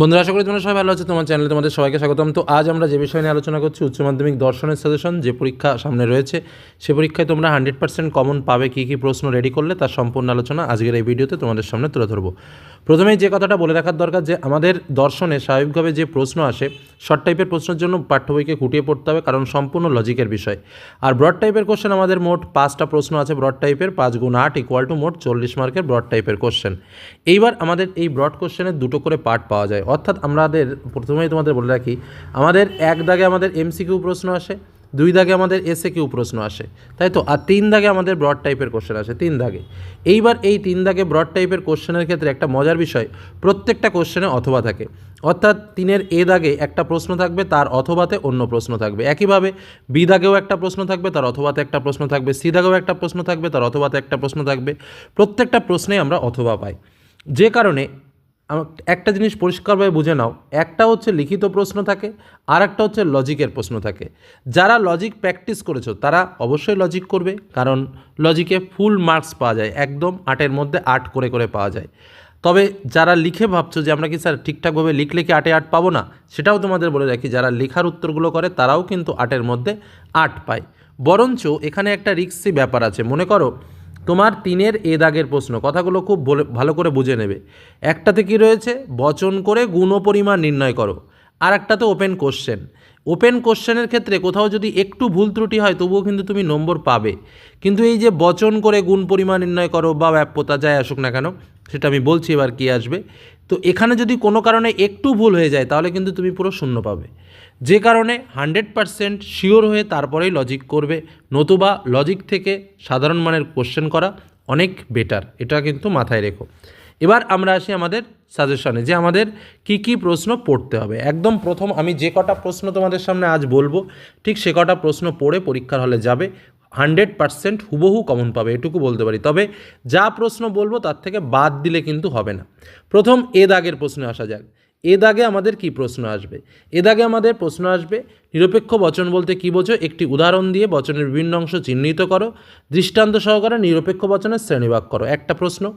বন্ধুরা, আশা করি তোমরা সবাই ভালো আছে। তোমার চ্যানেলে তোমাদের সবাইকে স্বাগতম। তো আজ আমরা যে বিষয় নিয়ে আলোচনা করছি, উচ্চ মাধ্যমিক দর্শনের সাজেশন যে পরীক্ষা সামনে রয়েছে, সে পরীক্ষায় তোমরা হান্ড্রেড পার্সেন্ট কমন পাবে কী কী প্রশ্ন রেডি করলে, তার সম্পূর্ণ আলোচনা আজকের এই ভিডিওতে তোমাদের সামনে তুলে ধরবো। প্রথমেই যে কথাটা বলে রাখার দরকার যে আমাদের দর্শনে স্বাভাবিকভাবে যে প্রশ্ন আসে শর্ট টাইপের প্রশ্নের জন্য পাঠ্য বইকে খুঁটিয়ে পড়তে হবে কারণ সম্পূর্ণ লজিকের বিষয়। আর ব্রড টাইপের কোশ্চেন আমাদের মোট পাঁচটা প্রশ্ন আছে ব্রড টাইপের পাঁচ গুণ আট ইকুয়াল টু মোট চল্লিশ মার্কের ব্রড টাইপের কোশ্চেন এইবার আমাদের এই ব্রড কোশ্চেনের দুটো করে পার্ট পাওয়া যায়। অর্থাৎ আমাদের, প্রথমেই তোমাদের বলে রাখি, আমাদের এক দাগে আমাদের এমসিকিউ প্রশ্ন আসে দুই দাগে আমাদের এসে কিউ প্রশ্ন আসে, তাই তো? আর তিন দাগে আমাদের ব্রড টাইপের কোশ্চেন আসে, তিন দাগে। এইবার এই তিন দাগে ব্রড টাইপের কোশ্চেনের ক্ষেত্রে একটা মজার বিষয়, প্রত্যেকটা কোশ্চেনে অথবা থাকে। অর্থাৎ তিনের এ দাগে একটা প্রশ্ন থাকবে, তার অথবাতে অন্য প্রশ্ন থাকবে। একইভাবে বি দাগেও একটা প্রশ্ন থাকবে, তার অথবাতে একটা প্রশ্ন থাকবে। সি দাগেও একটা প্রশ্ন থাকবে, তার অথবাতে একটা প্রশ্ন থাকবে। প্রত্যেকটা প্রশ্নেই আমরা অথবা পাই। যে কারণে একটা জিনিস পরিষ্কারভাবে বুঝে নাও। একটা হচ্ছে লিখিত প্রশ্ন থাকে আর একটা হচ্ছে লজিকের প্রশ্ন থাকে। যারা লজিক প্র্যাকটিস করেছ, তারা অবশ্যই লজিক করবে, কারণ লজিকে ফুল মার্কস পাওয়া যায়, একদম আটের মধ্যে আট করে করে পাওয়া যায়। তবে যারা লিখে ভাবছ যে, আমরা কি স্যার ঠিকঠাকভাবে লিখলে কি আটে আট পাবো না? সেটাও তোমাদের বলে রাখি, যারা লেখার উত্তরগুলো করে, তারাও কিন্তু আটের মধ্যে আট পায়। বরঞ্চ এখানে একটা রিক্সি ব্যাপার আছে। মনে করো তোমার তিনের এ দাগের প্রশ্ন। কথাগুলো খুব ভালো করে বুঝে নেবে। একটাতে কি রয়েছে? বচন করে গুণ পরিমাণ নির্ণয় করো। আর একটাতে ওপেন কোশ্চেন ওপেন কোশ্চেনের ক্ষেত্রে কোথাও যদি একটু ভুল ত্রুটি হয়, তবুও কিন্তু তুমি নম্বর পাবে। কিন্তু এই যে বচন করে গুণ পরিমাণ নির্ণয় করো বা ব্যাপ্যতা যায়, আসুক না কেন, সেটা আমি বলছি এবার কি আসবে। তো এখানে যদি কোনো কারণে একটু ভুল হয়ে যায়, তাহলে কিন্তু তুমি পুরো শূন্য পাবে। যে কারণে হান্ড্রেড পারসেন্ট শিওর হয়ে তারপরেই লজিক করবে। নতুবা লজিক থেকে সাধারণ মানের কোশ্চেন করা অনেক বেটার এটা কিন্তু মাথায় রেখো। এবার আমরা আসি আমাদের সাজেশনে যে আমাদের কি কি প্রশ্ন পড়তে হবে। একদম প্রথম আমি যে কটা প্রশ্ন তোমাদের সামনে আজ বলব, ঠিক সে কটা প্রশ্ন পড়ে পরীক্ষার হলে যাবে, হান্ড্রেড পারসেন্ট হুবহু কমন পাবে, এটুকু বলতে পারি। তবে যা প্রশ্ন বলব তার থেকে বাদ দিলে কিন্তু হবে না। প্রথম এ দাগের প্রশ্নে আসা যাক। এ দাগে আমাদের কি প্রশ্ন আসবে? এ দাগে আমাদের প্রশ্ন আসবে, নিরপেক্ষ বচন বলতে কী বোঝো? একটি উদাহরণ দিয়ে বচনের বিভিন্ন অংশ চিহ্নিত করো। দৃষ্টান্ত সহকারে নিরপেক্ষ বচনের শ্রেণীভাগ করো। একটা প্রশ্ন,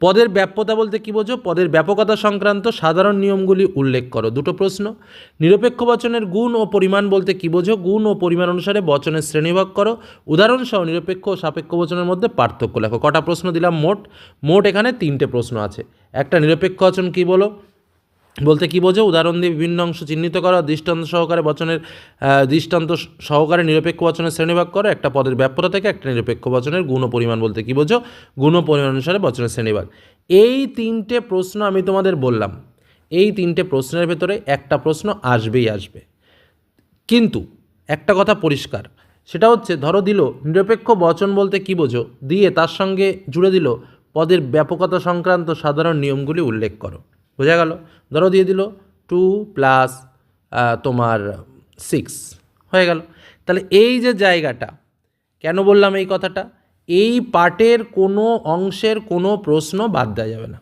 পদের ব্যাপ্যতা বলতে কী বোঝো? পদের ব্যাপকতা সংক্রান্ত সাধারণ নিয়মগুলি উল্লেখ করো। দুটো প্রশ্ন, নিরপেক্ষ বচনের গুণ ও পরিমাণ বলতে কী বোঝো? গুণ ও পরিমাণ অনুসারে বচনের শ্রেণীভাগ করো। উদাহরণসহ নিরপেক্ষ ও সাপেক্ষ বচনের মধ্যে পার্থক্য লেখো। কটা প্রশ্ন দিলাম? মোট মোট এখানে তিনটে প্রশ্ন আছে। একটা নিরপেক্ষ বচন কী বলো? বলতে কী বোঝো? উদাহরণ দিয়ে বিভিন্ন অংশ চিহ্নিত করা দৃষ্টান্ত সহকারে বচনের দৃষ্টান্ত সহকারে নিরপেক্ষ বচনের শ্রেণীভাগ করো। একটা পদের ব্যাপ্যতা থেকে একটা নিরপেক্ষ বচনের গুণ পরিমাণ বলতে কী বোঝো? গুণ পরিমাণ অনুসারে বচনের শ্রেণীভাগ এই তিনটে প্রশ্ন আমি তোমাদের বললাম। এই তিনটে প্রশ্নের ভেতরে একটা প্রশ্ন আসবেই আসবে। কিন্তু একটা কথা পরিষ্কার, সেটা হচ্ছে ধরো দিল, নিরপেক্ষ বচন বলতে কী বোঝো? দিয়ে তার সঙ্গে জুড়ে দিল পদের ব্যাপকতা সংক্রান্ত সাধারণ নিয়মগুলি উল্লেখ করো। বোঝা গেল? ধরো দিয়ে দিল টু প্লাস তোমার সিক্স হয়ে গেল। তাহলে এই যে জায়গাটা, কেন বললাম এই কথাটা? এই পার্টের কোনো অংশের কোনো প্রশ্ন বাদ দেওয়া যাবে না।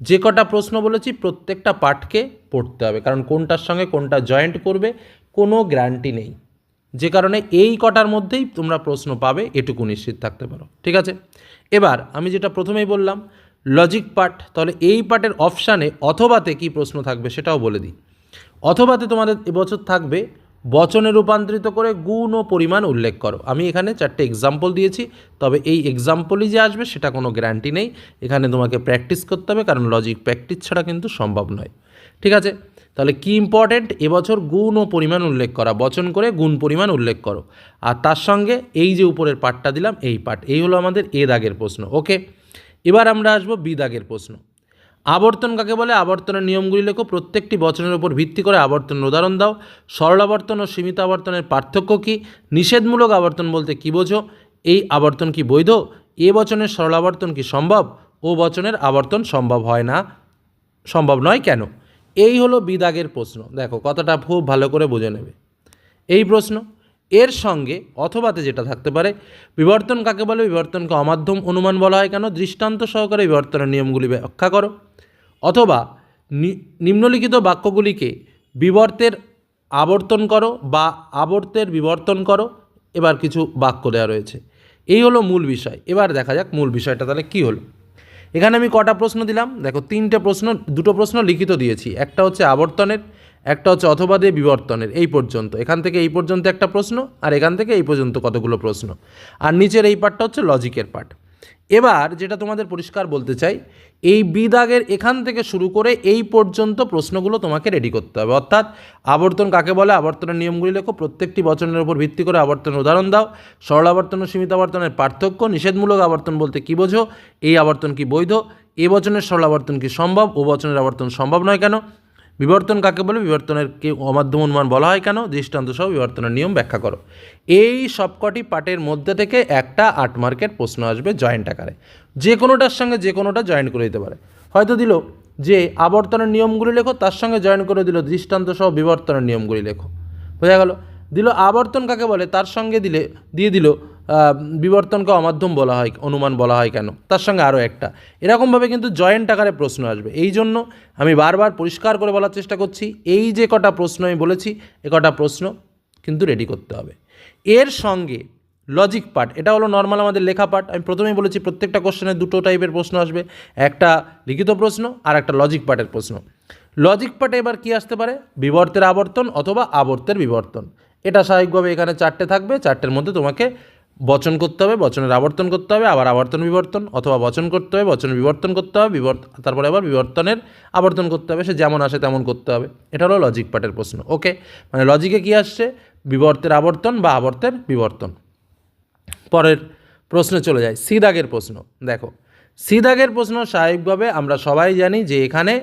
যে কটা প্রশ্ন বলেছি, প্রত্যেকটা পার্টকে পড়তে হবে, কারণ কোনটার সঙ্গে কোনটা জয়েন্ট করবে, কোনো গ্যারান্টি নেই। যে কারণে এই কটার মধ্যেই তোমরা প্রশ্ন পাবে, এটুকু নিশ্চিত থাকতে পারো। ঠিক আছে? এবার, আমি যেটা প্রথমেই বললাম লজিক পার্ট তাহলে এই পার্টের অপশানে অথবাতে কি প্রশ্ন থাকবে সেটাও বলে দিই। অথবাতে তোমাদের এবছর থাকবে, বচনে রূপান্তরিত করে গুণ ও পরিমাণ উল্লেখ করো। আমি এখানে চারটে এক্সাম্পল দিয়েছি, তবে এই এক্সাম্পলই যে আসবে সেটা কোনো গ্যারান্টি নেই। এখানে তোমাকে প্র্যাকটিস করতে হবে, কারণ লজিক প্র্যাকটিস ছাড়া কিন্তু সম্ভব নয়। ঠিক আছে? তাহলে কি ইম্পর্ট্যান্ট এবছর গুণ ও পরিমাণ উল্লেখ করা। বচন করে গুণ পরিমাণ উল্লেখ করো। আর তার সঙ্গে এই যে উপরের পার্টটা দিলাম, এই পার্ট এই হলো আমাদের এ দাগের প্রশ্ন। ওকে এবার আমরা আসব বিদাগের প্রশ্ন। আবর্তন কাকে বলে? আবর্তনের নিয়মগুলি লেখো। প্রত্যেকটি বচনের উপর ভিত্তি করে আবর্তনের উদাহরণ দাও। সরল আবর্তন ও সীমিত আবর্তনের পার্থক্য কী? নিষেধমূলক আবর্তন বলতে কী বোঝো? এই আবর্তন কি বৈধ? এ বচনের সরল আবর্তন কি সম্ভব? ও বচনের আবর্তন সম্ভব হয় না। সম্ভব নয় কেন? এই হলো বিদাগের প্রশ্ন। দেখো, কথাটা খুব ভালো করে বুঝে নেবে। এই প্রশ্ন এর সঙ্গে অথবাতে যেটা থাকতে পারে, বিবর্তন কাকে বলে? বিবর্তনকে অমাধ্যম অনুমান বলা হয় কেন? দৃষ্টান্ত সহকারে বিবর্তনের নিয়মগুলি ব্যাখ্যা করো। অথবা নিম্নলিখিত বাক্যগুলিকে বিবর্তের আবর্তন করো বা আবর্তের বিবর্তন করো। এবার কিছু বাক্য দেওয়া রয়েছে। এই হলো মূল বিষয়। এবার দেখা যাক মূল বিষয়টা তাহলে কী হলো। এখানে আমি কটা প্রশ্ন দিলাম। দেখো, তিনটে প্রশ্ন, দুটো প্রশ্ন লিখিত দিয়েছি। একটা হচ্ছে আবর্তনের একটা হচ্ছে অথবা দিয়ে বিবর্তনের, এই পর্যন্ত। এখান থেকে এই পর্যন্ত একটা প্রশ্ন, আর এখান থেকে এই পর্যন্ত কতগুলো প্রশ্ন। আর নিচের এই পার্টটা হচ্ছে লজিকের পার্ট এবার যেটা তোমাদের পরিষ্কার বলতে চাই, এই বিদাগের এখান থেকে শুরু করে এই পর্যন্ত প্রশ্নগুলো তোমাকে রেডি করতে হবে। অর্থাৎ আবর্তন কাকে বলে? আবর্তনের নিয়মগুলি লেখো, প্রত্যেকটি বচনের উপর ভিত্তি করে আবর্তনের উদাহরণ দাও। সরল আবর্তন ও সীমিত আবর্তনের পার্থক্য, নিষেধমূলক আবর্তন বলতে কী বোঝো? এই আবর্তন কি বৈধ? এ বচনের সরল আবর্তন কি সম্ভব? ও বচনের আবর্তন সম্ভব নয় কেন? বিবর্তন কাকে বলে? বিবর্তনের কে অমাধ্যম অনুমান বলা হয় কেন? দৃষ্টান্ত সহ বিবর্তনের নিয়ম ব্যাখ্যা করো। এই সবকটি পার্টের মধ্যে থেকে একটা আট মার্কের প্রশ্ন আসবে জয়েন্ট আকারে। যে কোনোটার সঙ্গে যে কোনোটা জয়েন্ট করে দিতে পারে। হয়তো দিল যে আবর্তনের নিয়মগুলি লেখো, তার সঙ্গে জয়েন করে দিল দৃষ্টান্ত সহ বিবর্তনের নিয়মগুলি লেখো। বোঝা গেল? দিল আবর্তন কাকে বলে? তার সঙ্গে দিলে, দিয়ে দিল বিবর্তনকে অমাধ্যম বলা হয়, অনুমান বলা হয় কেন? তার সঙ্গে আরও একটা। এরকমভাবে কিন্তু জয়েন্ট আকারে প্রশ্ন আসবে। এই জন্য আমি বারবার পরিষ্কার করে বলার চেষ্টা করছি, এই যে কটা প্রশ্ন আমি বলেছি, এ কটা প্রশ্ন কিন্তু রেডি করতে হবে। এর সঙ্গে লজিক পার্ট এটা হলো নর্মাল আমাদের লেখা পার্ট আমি প্রথমেই বলেছি প্রত্যেকটা কোশ্চেনে দুটো টাইপের প্রশ্ন আসবে, একটা লিখিত প্রশ্ন আর একটা লজিক পার্টের প্রশ্ন। লজিক পার্টে এবার কি আসতে পারে? বিবর্তের আবর্তন অথবা আবর্তের বিবর্তন। এটা স্বাভাবিকভাবে এখানে চারটে থাকবে, চারটের মধ্যে তোমাকে বচন করতে হবে, বচনের আবর্তন করতে হবে, আবার আবর্তন বিবর্তন, অথবা বচন করতে হবে, বচনের বিবর্তন করতে হবে, বিবর্ত, তারপরে আবার বিবর্তনের আবর্তন করতে হবে, সে যেমন আসে তেমন করতে হবে। এটা হলো লজিক পার্টের প্রশ্ন ওকে মানে লজিকে কি আসছে? বিবর্তের আবর্তন বা আবর্তের বিবর্তন। পরের প্রশ্নে চলে যায় সিদাগের প্রশ্ন, দেখো। সিদাগের প্রশ্ন স্বাভাবিকভাবে আমরা সবাই জানি যে এখানে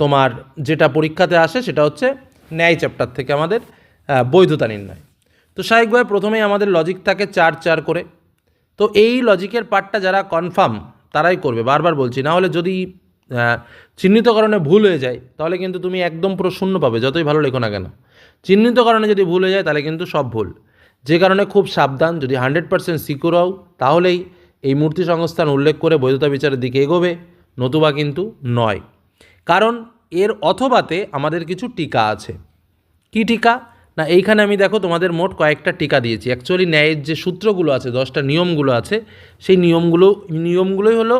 তোমার যেটা পরীক্ষাতে আসে সেটা হচ্ছে ন্যায় চ্যাপ্টার থেকে আমাদের বৈধতা নির্ণয়। তো স্বাভাবিকভাবে প্রথমেই আমাদের লজিক থাকে চার চার করে। তো এই লজিকের পার্টটা যারা কনফার্ম তারাই করবে। বারবার বলছি, না হলে যদি চিহ্নিতকরণে ভুল হয়ে যায়, তাহলে কিন্তু তুমি একদম পুরো শূন্য পাবে, যতই ভালো লেখো না কেন। চিহ্নিতকরণে যদি ভুল হয়ে যায়, তাহলে কিন্তু সব ভুল। যে কারণে খুব সাবধান, যদি হান্ড্রেড পার্সেন্ট সিকিউর হও, তাহলেই এই মূর্তি সংস্থান উল্লেখ করে বৈধতা বিচারের দিকে এগোবে, নতুবা কিন্তু নয়। কারণ এর অথবাতে আমাদের কিছু টিকা আছে। কি টিকা? না, এইখানে আমি দেখো তোমাদের মোট কয়েকটা টিকা দিয়েছি। অ্যাকচুয়ালি ন্যায়ের যে সূত্রগুলো আছে, দশটা নিয়মগুলো আছে, সেই নিয়মগুলো, নিয়মগুলোই হলো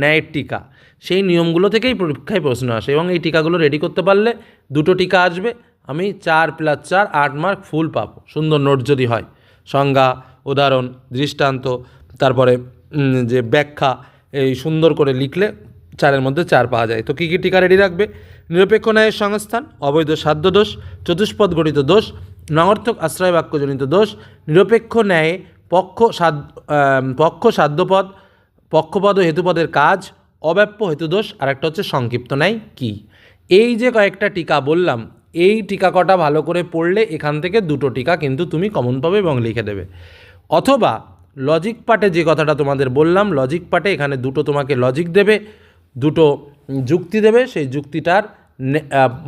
ন্যায়ের টিকা। সেই নিয়মগুলো থেকেই পরীক্ষায় প্রশ্ন আসে এবং এই টিকাগুলো রেডি করতে পারলে দুটো টিকা আসবে, আমি চার প্লাস চার, আট মার্ক ফুল পাবো। সুন্দর নোট যদি হয়। সংজ্ঞা, উদাহরণ, দৃষ্টান্ত, তারপরে যে ব্যাখ্যা, এই সুন্দর করে লিখলে চারের মধ্যে চার পাওয়া যায়। তো কী কী টিকা রেডি রাখবে? নিরপেক্ষ ন্যায়ের সংস্থান, অবৈধ সাধ্য দোষ, চতুষ্পদ গঠিত দোষ নগর্থক আশ্রয় বাক্যজনিত দোষ, নিরপেক্ষ ন্যায়ে পক্ষ সাদ পক্ষ সাধ্যপদ, পক্ষপদ ও হেতুপদের কাজ, অব্যাপ্য হেতুদোষ আর একটা হচ্ছে সংক্ষিপ্ত ন্যায় কী? এই যে কয়েকটা টিকা বললাম, এই টিকা কটা ভালো করে পড়লে এখান থেকে দুটো টিকা কিন্তু তুমি কমন পাবে এবং লিখে দেবে। অথবা লজিক পার্টে যে কথাটা তোমাদের বললাম লজিক পার্টে এখানে দুটো তোমাকে লজিক দেবে দুটো যুক্তি দেবে, সেই যুক্তিটার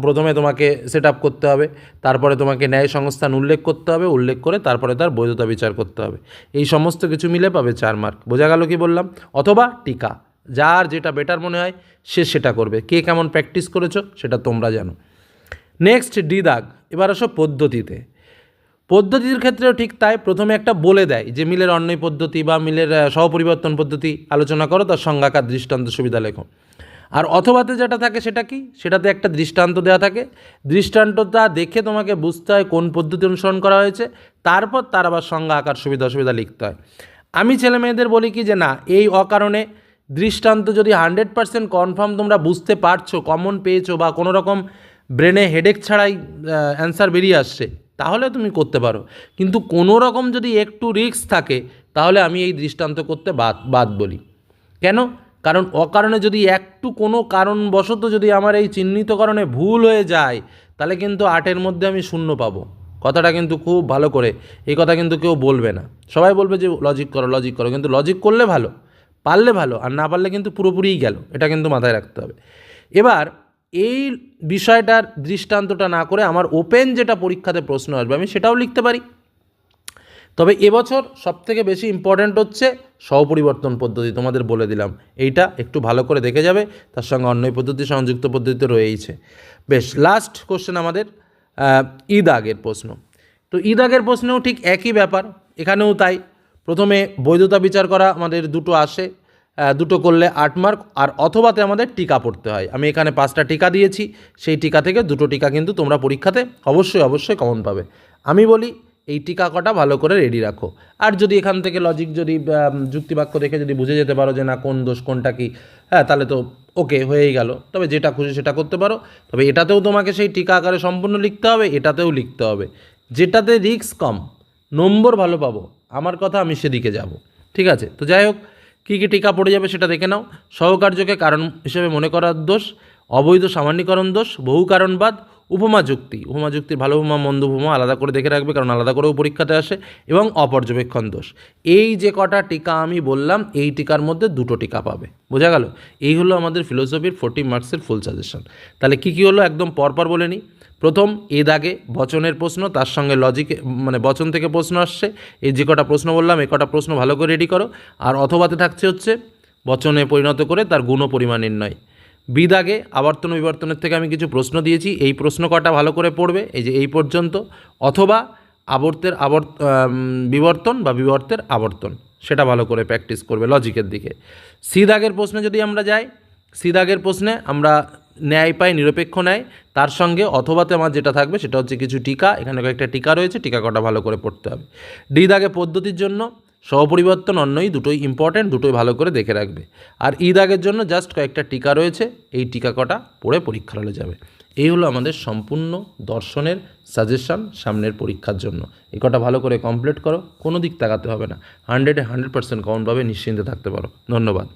প্রথমে তোমাকে সেট আপ করতে হবে, তারপরে তোমাকে ন্যায় সংস্থান উল্লেখ করতে হবে, উল্লেখ করে তারপরে তার বৈধতা বিচার করতে হবে। এই সমস্ত কিছু মিলে পাবে চার মার্ক বোঝা গেল কি বললাম? অথবা টিকা। যার যেটা বেটার মনে হয়, সে সেটা করবে। কে কেমন প্র্যাকটিস করেছ, সেটা তোমরা জানো। নেক্সট ডি দাগ এবার আসো পদ্ধতিতে। পদ্ধতির ক্ষেত্রেও ঠিক তাই প্রথমে একটা বলে দেয় যে মিলের অন্যয় পদ্ধতি বা মিলের সহপরিবর্তন পদ্ধতি আলোচনা করো, তার সংজ্ঞাকার দৃষ্টান্ত সুবিধা লেখো। আর অথবাতে যেটা থাকে সেটা কি? সেটাতে একটা দৃষ্টান্ত দেওয়া থাকে। দৃষ্টান্তটা দেখে তোমাকে বুঝতে হয় কোন পদ্ধতি অনুসরণ করা হয়েছে, তারপর তার আবার সংজ্ঞা আকার সুবিধা অসুবিধা লিখতে হয়। আমি ছেলে মেয়েদের বলি কি যে না, এই অকারণে দৃষ্টান্ত যদি হান্ড্রেড পার্সেন্ট কনফার্ম তোমরা বুঝতে পারছ, কমন পেয়েছ বা কোনো রকম ব্রেনে হেডেক ছাড়াই অ্যান্সার বেরিয়ে আসছে তাহলে তুমি করতে পারো। কিন্তু কোনো রকম যদি একটু রিস্ক থাকে, তাহলে আমি এই দৃষ্টান্ত করতে বাদ বাদ বলি। কেন? কারণ অকারণে যদি একটু কোনো কারণবশত যদি আমার এই চিহ্নিতকরণে ভুল হয়ে যায়, তাহলে কিন্তু আটের মধ্যে আমি শূন্য পাবো। কথাটা কিন্তু খুব ভালো করে, এই কথা কিন্তু কেউ বলবে না। সবাই বলবে যে লজিক করো লজিক করো। কিন্তু লজিক করলে ভালো, পারলে ভালো, আর না পারলে কিন্তু পুরোপুরিই গেল। এটা কিন্তু মাথায় রাখতে হবে। এবার এই বিষয়টার দৃষ্টান্তটা না করে আমার ওপেন যেটা পরীক্ষাতে প্রশ্ন আসবে, আমি সেটাও লিখতে পারি। তবে এবছর সবথেকে বেশি ইম্পর্ট্যান্ট হচ্ছে সহপরিবর্তন পদ্ধতি, তোমাদের বলে দিলাম। এইটা একটু ভালো করে দেখে যাবে, তার সঙ্গে অন্যয় পদ্ধতি, সংযুক্ত পদ্ধতি রয়েইছে। বেশ লাস্ট কোশ্চেন আমাদের ঈদ আগের প্রশ্ন। তো ঈদ আগের প্রশ্নেও ঠিক একই ব্যাপার, এখানেও তাই। প্রথমে বৈধতা বিচার করা আমাদের দুটো আসে দুটো করলে আট মার্ক আর অথবাতে আমাদের টিকা পড়তে হয়। আমি এখানে পাঁচটা টিকা দিয়েছি, সেই টিকা থেকে দুটো টিকা কিন্তু তোমরা পরীক্ষাতে অবশ্যই অবশ্যই কমন পাবে। আমি বলি, এই টিকা কটা ভালো করে রেডি রাখো। আর যদি এখান থেকে লজিক যদি যুক্তিবাক্য দেখে যদি বুঝে যেতে পারো যে না, কোন দোষ, কোনটা কি হ্যাঁ তাহলে তো ওকে হয়েই গেল। তবে যেটা খুশি সেটা করতে পারো। তবে এটাতেও তোমাকে সেই টিকা আকারে সম্পূর্ণ লিখতে হবে, এটাতেও লিখতে হবে। যেটাতে রিস্ক কম, নম্বর ভালো পাবো, আমার কথা আমি সেদিকে যাব। ঠিক আছে? তো যাই হোক কী কী টিকা পড়ে যাবে সেটা দেখে নাও। সহকার্যকে কারণ হিসেবে মনে করার দোষ, অবৈধ সামান্যীকরণ দোষ, বহু কারণবাদ, উপমা যুক্তি। উপমা যুক্তির ভালো উপমা, মন্দ উপমা আলাদা করে দেখে রাখবে, কারণ আলাদা করেও পরীক্ষাতে আসে, এবং অপর্যবেক্ষণ দোষ। এই যে কটা টিকা আমি বললাম, এই টিকার মধ্যে দুটো টিকা পাবে। বোঝা গেল? এই হলো আমাদের ফিলোসফির ফোর্টি মার্কসের ফুল সাজেশন তাহলে কী কী হলো? একদম পরপর বলে নিই। প্রথম এ দাগে বচনের প্রশ্ন, তার সঙ্গে লজিকে মানে বচন থেকে প্রশ্ন আসছে। এই যে কটা প্রশ্ন বললাম এ কটা প্রশ্ন ভালো করে রেডি করো। আর অথবাতে থাকছে হচ্ছে, বচনে পরিণত করে তার গুণ পরিমাণ নির্ণয়। বিদাগে আবর্তন বিবর্তনের থেকে আমি কিছু প্রশ্ন দিয়েছি। এই প্রশ্ন কটা ভালো করে পড়বে? এই যে এই পর্যন্ত। অথবা আবর্তের আবর্ত বিবর্তন বা বিবর্তের আবর্তন, সেটা ভালো করে প্র্যাকটিস করবে লজিকের দিকে। সি দাগের প্রশ্নে যদি আমরা যাই সি দাগের প্রশ্নে আমরা ন্যায় পায়, নিরপেক্ষ ন্যায়, তার সঙ্গে অথবাতে আমার যেটা থাকবে সেটা হচ্ছে কিছু টিকা, এখানে কয়েকটা টিকা রয়েছে, টিকা কটা ভালো করে পড়তে হবে। ডি দাগে পদ্ধতির জন্য সহপরিবর্তন অন্যই দুটোই ইম্পর্ট্যান্ট দুটোই ভালো করে দেখে রাখবে। আর ই দাগের জন্য জাস্ট কয়েকটা টিকা রয়েছে, এই টিকা কটা পড়ে পরীক্ষা হলে যাবে। এই হলো আমাদের সম্পূর্ণ দর্শনের সাজেশন সামনের পরীক্ষার জন্য। এই কটা ভালো করে কমপ্লিট করো, কোনো দিক তাকাতে হবে না। হান্ড্রেডে হান্ড্রেড পার্সেন্ট কমন পাবে, নিশ্চিন্তে থাকতে পারো। ধন্যবাদ।